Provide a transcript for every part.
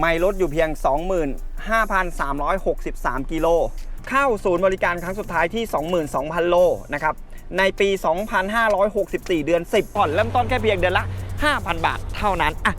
ไม่ลดอยู่เพียง 25,363 กิโล เข้าศูนย์บริการครั้งสุดท้ายที่ 22,000 โลนะครับ ในปี 2,564 เดือน 10 ผ่อนเริ่มต้นแค่เพียงเดือนละ 5,000 บาทเท่านั้นอะ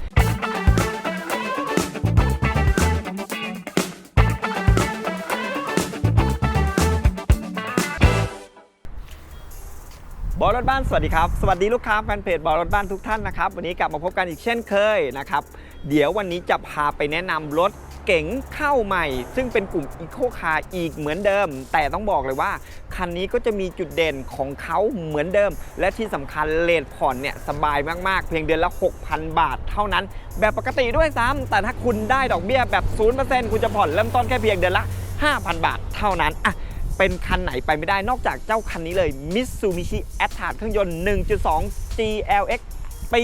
บอรถบ้านสวัสดีครับ สวัสดีลูกค้าแฟนเพจบอรถบ้านทุกท่านนะครับ วันนี้กลับมาพบกันอีกเช่นเคยนะครับ เดี๋ยววันนี้จะพาไปแนะนำรถเก๋งเข้าใหม่ ซึ่งเป็นกลุ่มอีโคคาร์อีกเหมือนเดิม แต่ต้องบอกเลยว่า คันนี้ก็จะมีจุดเด่นของเขาเหมือนเดิม และที่สำคัญเลทผ่อนเนี่ยสบายมาก ๆ เพียงเดือนละ 6,000 บาทเท่านั้น แบบปกติด้วยซ้ำแต่ถ้าคุณได้ดอกเบี้ยแบบ 0%คุณจะผ่อนเริ่มต้นแค่เพียงเดือนละ 5,000 บาทเท่านั้นอะเป็นคันไหนไปไม่ได้นอกจากเจ้าคันนี้เลย Mitsubishi a t t r a เครื่องยนต์ 1.2 GLX ปี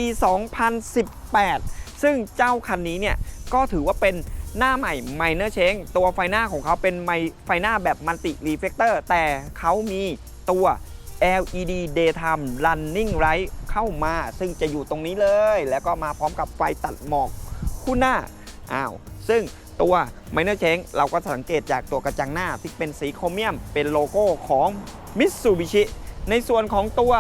2018 ซึ่งเจ้าคันนี้เนี่ยก็ถือว่าเป็นหน้าใหม่ Minor Change ตัวไฟหน้าของเขาเป็นไมไฟหน้าแบบมัลติรีเฟกเตอร์แต่เขามีตัว LED Daytime Running Light เข้ามา ซึ่งจะอยู่ตรงนี้เลย แล้วก็มาพร้อมกับไฟตัดหมอกคู่หน้าอ้าวซึ่งตัว Minor Change เราก็สังเกตจากตัวกระจังหน้าที่เป็นสีโครเมียม เป็นโลโก้ของ Mitsubishi ในส่วนของตัว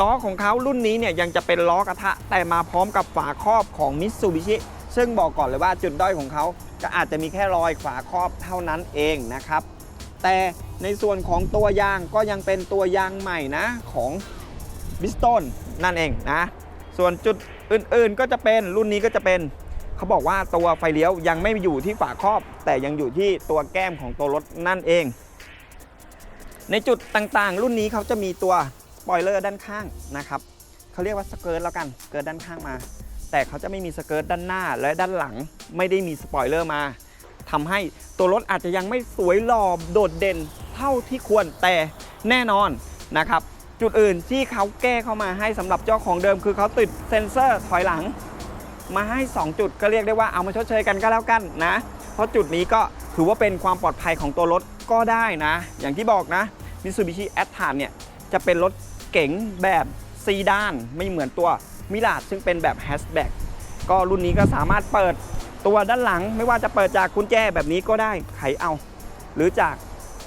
ล้อของเขารุ่นนี้เนี่ยยังจะเป็นล้อกระทะ แต่มาพร้อมกับฝาครอบของ Mitsubishi ซึ่งบอกก่อนเลยว่าจุดด้อยของเขาก็อาจจะมีแค่รอยฝาครอบเท่านั้นเองนะครับ แต่ในส่วนของตัวยางก็ยังเป็นตัวยางใหม่นะของบิสตันนั่นเองนะ ส่วนจุดอื่นๆก็จะเป็นรุ่นนี้ก็จะเป็นเขาบอกว่าตัวไฟเลี้ยวยังไม่อยู่ที่ฝาครอบ แต่ยังอยู่ที่ตัวแก้มของตัวรถนั่นเอง ในจุดต่างๆ รุ่นนี้เขาจะมีตัวสปอยเลอร์ด้านข้างนะครับเขาเรียกว่าสเกิร์ตแล้วกันสเกิร์ตด้านข้างมา แต่เขาจะไม่มีสเกิร์ตด้านหน้าและด้านหลังไม่ได้มีสปอยเลอร์มาทำให้ตัวรถอาจจะยังไม่สวยหล่อโดดเด่นเท่าที่ควรแต่แน่นอนนะครับ จุดอื่นที่เขาแก้เข้ามาให้สำหรับเจ้าของเดิม คือเขาติดเซ็นเซอร์ถอยหลัง มาให้ 2 จุดก็เรียกได้ว่าเอามาชดเชยกันก็แล้วกันนะ เพราะจุดนี้ก็ถือว่าเป็นความปลอดภัยของตัวรถก็ได้นะ อย่างที่บอกนะ Mitsubishi a t t r a เนี่ยจะเป็นรถเก๋งแบบซีดาน ไม่เหมือนตัวมิลาดซึ่งเป็นแบบแฮชแบ็กก็รุ่นนี้ก็สามารถเปิดตัวด้านหลัง ไม่ว่าจะเปิดจากกุญแจแบบนี้ก็ได้ไขเอา หรือจาก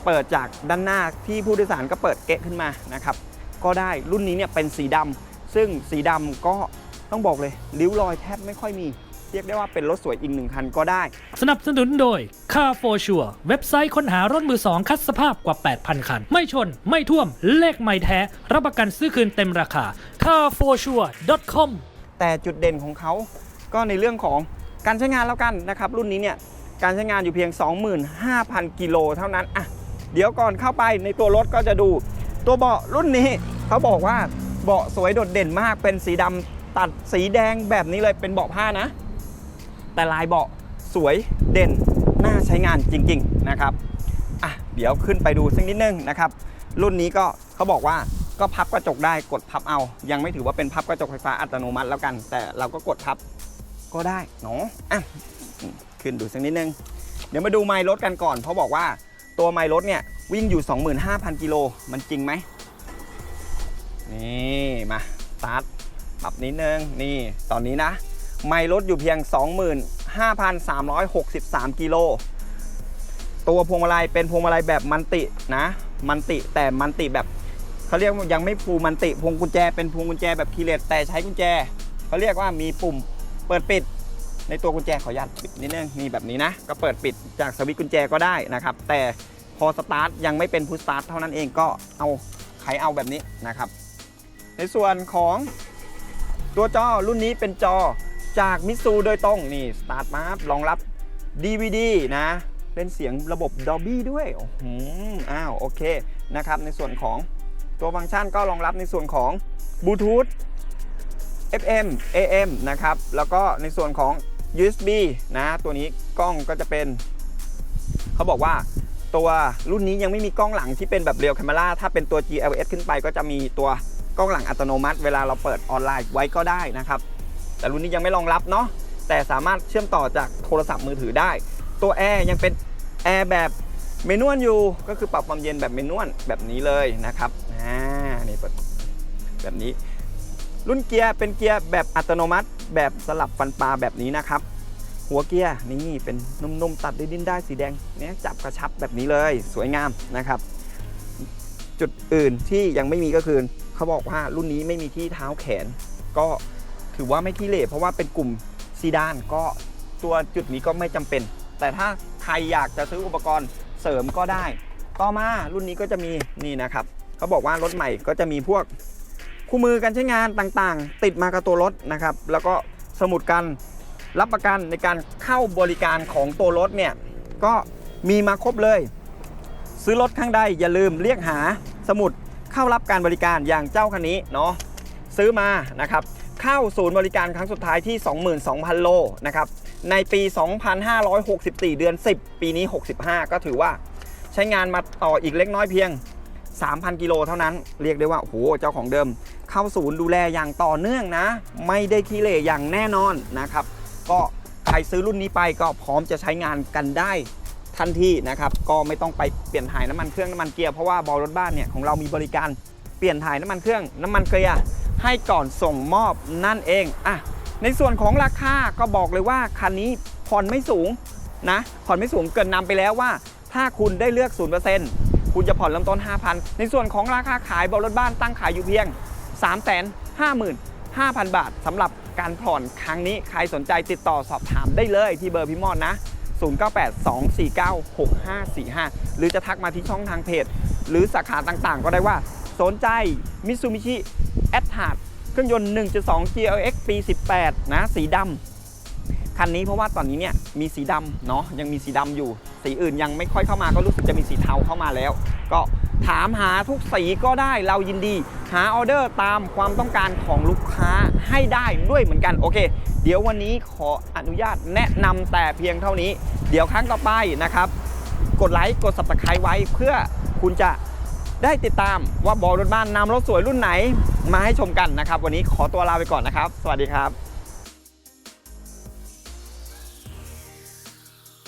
เปิดจากด้านหน้าที่ผู้โดยสารก็เปิดเกะขึ้นมานะครับก็ได้รุ่นนี้เนี่ยเป็นสีดำซึ่งสีดำก็ต้องบอกเลยริ้วรอยแทบไม่ค่อยมี เรียกได้ว่าเป็นรถสวยอีกหนึ่งคันก็ได้ สนับสนุนโดย Car for Sure เว็บไซต์ค้นหารถมือสองคัดสภาพกว่า 8,000 คัน ไม่ชน ไม่ท่วม เลขไม่แท้ รับประกันซื้อคืนเต็มราคา carforsure.com แต่จุดเด่นของเขาก็ในเรื่องของการใช้งานแล้วกันนะครับ รุ่นนี้เนี่ยการใช้งานอยู่เพียง 25,000 กิโลเท่านั้นอะเดี๋ยวก่อนเข้าไปในตัวรถก็จะดู ตัวเบาะรุ่นนี้เขาบอกว่าเบาะสวยโดดเด่นมากเป็นสีดำตัดสีแดงแบบนี้เลยเป็นเบาะผ้านะ แต่ลายเบาะสวยเด่นน่าใช้งานจริง ๆ นะครับอะเดี๋ยวขึ้นไปดูสักนิดนึงนะครับ รุ่นนี้ก็เขาบอกว่าก็พับกระจกได้กดพับเอา ยังไม่ถือว่าเป็นพับกระจกไฟฟ้าอัตโนมัติแล้วกัน แต่เราก็กดพับก็ได้เนาะอะขึ้นดูสักนิดนึง เดี๋ยวมาดูไมล์รถกันก่อนเพราะบอกว่าตัวไมล์รถเนี่ยวิ่งอยู่ 25,000 กิโลมันจริงไหมนี่มาสตาร์ทปรับนิดนึงนี่ตอนนี้นะ ไมล์รถอยู่เพียง 25,363 กิโล ตัวพวงมาลัยเป็นพวงมาลัยแบบมันตินะ มันติแต่มันติแบบเขาเรียกยังไม่ฟูมันติพวงกุญแจเป็นพวงกุญแจแบบคีเลสแต่ใช้กุญแจเขาเรียกว่ามีปุ่มเปิดปิด ในตัวกุญแจขออนุญาตปิดนิดนึงนี่แบบนี้นะ ก็เปิดปิดจากสวิตช์กุญแจก็ได้นะครับ แต่พอสตาร์ทยังไม่เป็นพุชสตาร์ทเท่านั้นเองก็เอาไขเอาแบบนี้นะครับ ในส่วนของตัวจอรุ่นนี้เป็นจอ จากมิซูโดยตรงนี่สตาร์ทมาครับรองรับ DVD นะเป็นเสียงระบบ Dolby ด้วยอ้โหอ้าวโอเคนะครับในส่วนของตัวฟังก์ชันก็รองรับในส่วนของบลูทูธ FM AM นะครับ แล้วก็ในส่วนของ USB นะ ตัวนี้กล้องก็จะเป็น เขาบอกว่าตัวรุ่นนี้ยังไม่มีกล้องหลังที่เป็นแบบเรียว c คม e r a ถ้าเป็นตัว GLS ขึ้นไปก็จะมีตัวกล้องหลังอัตโนมัติ เวลาเราเปิดออนไลน์ไว้ก็ได้นะครับ แต่รุ่นนี้ยังไม่รองรับเนาะแต่สามารถเชื่อมต่อจากโทรศัพท์มือถือได้ ตัวแอร์ยังเป็นแอร์แบบเมนวลอยู่ก็คือปรับความเย็นแบบเมนวลแบบนี้เลยนะครับอ่านี่เปิดแบบนี้ รุ่นเกียร์เป็นเกียร์แบบอัตโนมัติ แบบสลับฟันปลาแบบนี้นะครับ หัวเกียร์นี่เป็นนุ่มๆตัดด้วยดิ้นได้สีแดงเนี่ยจับกระชับแบบนี้เลยสวยงามนะครับ จุดอื่นที่ยังไม่มีก็คือเขาบอกว่ารุ่นนี้ไม่มีที่เท้าแขนก็ ถือว่าไม่ขี้เหร่เพราะว่าเป็นกลุ่มซีดานก็ตัวจุดนี้ก็ไม่จำเป็น แต่ถ้าใครอยากจะซื้ออุปกรณ์เสริมก็ได้ ต่อมารุ่นนี้ก็จะมีนี่นะครับเขาบอกว่ารถใหม่ก็จะมีพวกคู่มือการใช้งานต่างๆ ติดมากับตัวรถนะครับ แล้วก็สมุดการรับประกันในการเข้าบริการของตัวรถเนี่ยก็มีมาครบเลย ซื้อรถข้างใดอย่าลืมเรียกหาสมุดเข้ารับการบริการอย่างเจ้าคันนี้เนาะซื้อมานะครับ เข้าศูนย์บริการครั้งสุดท้ายที่ 22,000 โลนะครับในปี 2564 เดือน 10 ปีนี้ 65 ก็ถือว่าใช้งานมาต่ออีกเล็กน้อยเพียง 3,000 กิโลเท่านั้น เรียกได้ว่าโอ้โหเจ้าของเดิม เข้าศูนย์ดูแลอย่างต่อเนื่องนะ ไม่ได้ขี้เหร่อย่างแน่นอนนะครับ ก็ใครซื้อรุ่นนี้ไปก็พร้อมจะใช้งานกันได้ทันทีนะครับ ก็ไม่ต้องไปเปลี่ยนถ่ายน้ำมันเครื่องน้ำมันเกียร์เพราะว่าบอลรถบ้านเนี่ยของเรามีบริการเปลี่ยนถ่ายน้ำมันเครื่องน้ำมันเกียร์ ให้ก่อนส่งมอบนั่นเองอะในส่วนของราคาก็บอกเลยว่าคันนี้ผ่อนไม่สูงนะผ่อนไม่สูงเกินนำไปแล้วว่า ถ้าคุณได้เลือก 0%คุณจะผ่อนเริ่มต้น 5,000 ในส่วนของราคาขายบอลรถบ้านตั้งขายอยู่เพียง 355,000 บาทสำหรับการผ่อนครั้งนี้ ใครสนใจติดต่อสอบถามได้เลยที่เบอร์พี่มอนนะ 0982496545 หรือจะทักมาที่ช่องทางเพจ หรือสาขาต่างๆ ก็ได้ว่า สนใจ Mitsubishi a t t a r เครื่องยนต์ 1.2 GLX ปี 18 นะ สีดำคันนี้เพราะว่าตอนนี้เนี่ยมีสีดำเนาะยังมีสีดำอยู่ สีอื่นยังไม่ค่อยเข้ามาก็รู้สึกจะมีสีเทาเข้ามาแล้ว ก็ถามหาทุกสีก็ได้เรายินดี หาออเดอร์ตามความต้องการของลูกค้าให้ได้ด้วยเหมือนกัน โอเค เดี๋ยววันนี้ขออนุญาตแนะนำแต่เพียงเท่านี้ เดี๋ยวครั้งต่อไปนะครับ กดไลค์กด subscribe ไว้เพื่อคุณจะ ได้ติดตามว่าบอลรถบ้านนำรถสวยรุ่นไหนมาให้ชมกันนะครับ วันนี้ขอตัวลาไปก่อนนะครับ สวัสดีครับ